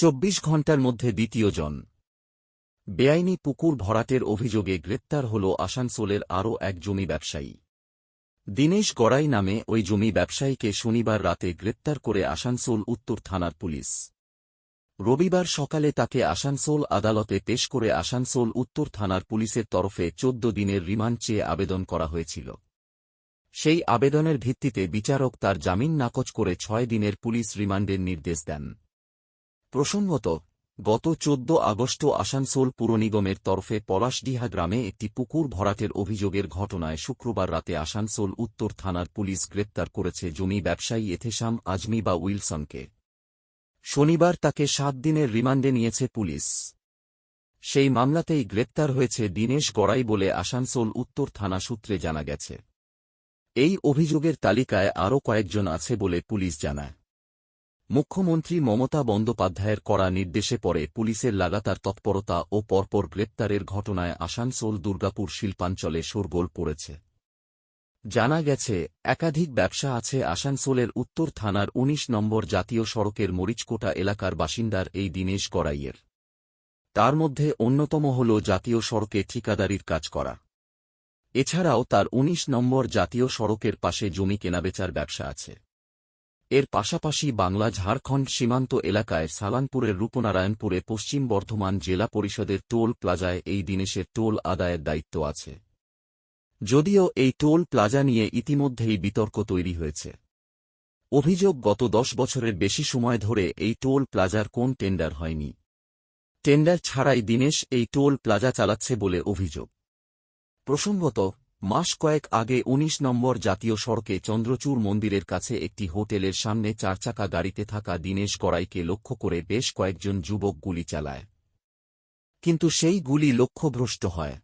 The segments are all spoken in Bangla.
চব্বিশ ঘণ্টার মধ্যে দ্বিতীয় জন। বেআইনি পুকুর ভরাটের অভিযোগে গ্রেপ্তার হল আসানসোলের আরও এক জমি ব্যবসায়ী। দীনেশ গড়াই নামে ওই জমি ব্যবসায়ীকে শনিবার রাতে গ্রেপ্তার করে আসানসোল উত্তর থানার পুলিশ। রবিবার সকালে তাকে আসানসোল আদালতে পেশ করে আসানসোল উত্তর থানার পুলিশের তরফে চোদ্দ দিনের রিমান্ড চেয়ে আবেদন করা হয়েছিল। সেই আবেদনের ভিত্তিতে বিচারক তার জামিন নাকচ করে ছয় দিনের পুলিশ রিমান্ডের নির্দেশ দেন। প্রসঙ্গত, গত চোদ্দ আগস্ট আসানসোল পুর নিগমের তরফে পলাশডিহা গ্রামে একটি পুকুর ভরাটের অভিযোগের ঘটনায় শুক্রবার রাতে আসানসোল উত্তর থানার পুলিশ গ্রেপ্তার করেছে জমি ব্যবসায়ী এথেসাম আজমি বা উইলসনকে। শনিবার তাকে সাত দিনের রিমান্ডে নিয়েছে পুলিশ। সেই মামলাতেই গ্রেপ্তার হয়েছে দীনেশ গড়াই বলে আসানসোল উত্তর থানা সূত্রে জানা গেছে। এই অভিযোগের তালিকায় আরও কয়েকজন আছে বলে পুলিশ জানায়। মুখ্যমন্ত্রী মমতা বন্দ্যোপাধ্যায়ের করা নির্দেশে পরে পুলিশের লাগাতার তৎপরতা ও পরপর গ্রেপ্তারের ঘটনায় আসানসোল, দুর্গাপুর শিল্পাঞ্চলে শোরগোল পড়েছে। জানা গেছে, একাধিক ব্যবসা আছে আসানসোলের উত্তর থানার ১৯ নম্বর জাতীয় সড়কের মরিচকোটা এলাকার বাসিন্দার এই দীনেশ গড়াইয়ের। তার মধ্যে অন্যতম হল জাতীয় সড়কে ঠিকাদারির কাজ করা। এছাড়াও তার ১৯ নম্বর জাতীয় সড়কের পাশে জমি কেনাবেচার ব্যবসা আছে। এর পাশাপাশি বাংলা ঝাড়খণ্ড সীমান্ত এলাকায় সালানপুরের রূপনারায়ণপুরে পশ্চিম বর্ধমান জেলা পরিষদের টোল প্লাজায় এই দিনেশের টোল আদায়ের দায়িত্ব আছে। যদিও এই টোল প্লাজা নিয়ে ইতিমধ্যেই বিতর্ক তৈরি হয়েছে। অভিযোগ গত দশ বছরের বেশি সময় ধরে এই টোল প্লাজার কোন টেন্ডার হয়নি। টেন্ডার ছাড়াই দিনেশ এই টোল প্লাজা চালাচ্ছে বলে অভিযোগ। প্রসঙ্গত মাস কয়েক আগে ১৯ নম্বর জাতীয় সড়কে চন্দ্রচূড় মন্দিরের কাছে একটি হোটেলের সামনে চারচাকা গাড়িতে থাকা দীনেশ গড়াইকে লক্ষ্য করে বেশ কয়েকজন যুবক গুলি চালায়। কিন্তু সেই গুলি লক্ষ্যভ্রষ্ট হয়।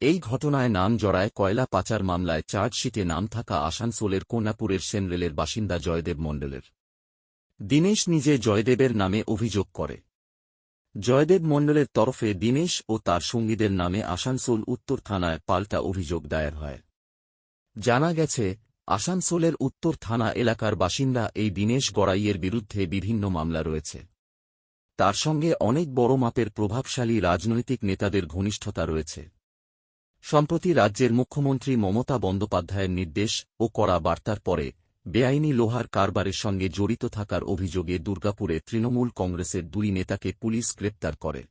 এই ঘটনায় নাম জড়ায় কয়লা পাচার মামলায় চার্জশিটে নাম থাকা আসানসোলের কোনাপুরের সেনরেলের বাসিন্দা জয়দেব মণ্ডলের। দীনেশ নিজে জয়দেবের নামে অভিযোগ করে। জয়দেব মণ্ডলের তরফে দীনেশ ও তার সঙ্গীদের নামে আসানসোল উত্তর থানায় পাল্টা অভিযোগ দায়ের হয়। জানা গেছে, আসানসোলের উত্তর থানা এলাকার বাসিন্দা এই দীনেশ গড়াইয়ের বিরুদ্ধে বিভিন্ন মামলা রয়েছে। তার সঙ্গে অনেক বড় মাপের প্রভাবশালী রাজনৈতিক নেতাদের ঘনিষ্ঠতা রয়েছে। সম্প্রতি রাজ্যের মুখ্যমন্ত্রী মমতা বন্দ্যোপাধ্যায়ের নির্দেশ ও করা বার্তার পরে বেআইনি লোহার কারবারের সঙ্গে জড়িত থাকার অভিযোগে দুর্গাপুরে তৃণমূল কংগ্রেসের দুই নেতাকে পুলিশ গ্রেপ্তার করে।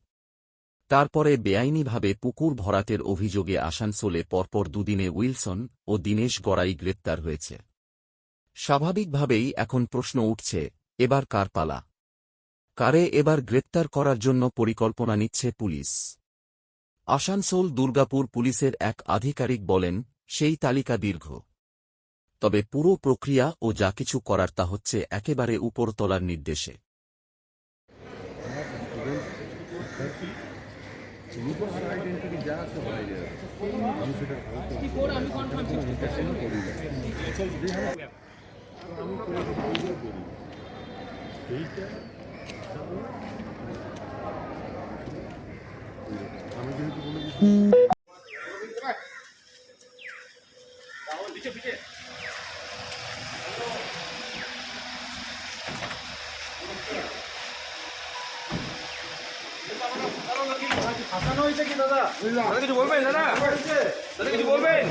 তারপরে বেআইনিভাবে পুকুর ভরাটের অভিযোগে আসানসোলে পরপর দুদিনে উইলসন ও দীনেশ গড়াই গ্রেপ্তার হয়েছে। স্বাভাবিকভাবেই এখন প্রশ্ন উঠছে, এবার কার পালা? কারে এবার গ্রেপ্তার করার জন্য পরিকল্পনা নিচ্ছে পুলিশ? আসানসোল দুর্গাপুর পুলিশের এক আধিকারিক বলেন, সেই তালিকা দীর্ঘ। তবে পুরো প্রক্রিয়া ও যা কিছু করার তা হচ্ছে একেবারে উপরতলার নির্দেশে। আমি যেহেতু কোনো কিছু ফাঁসানো হয়েছে কি দাদা দাদা কিছু বলবেন? দাদা দাদা কিছু বলবেন?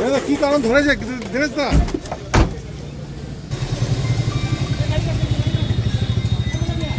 দাদা কি কারণ ধরেছে দিনেশ দা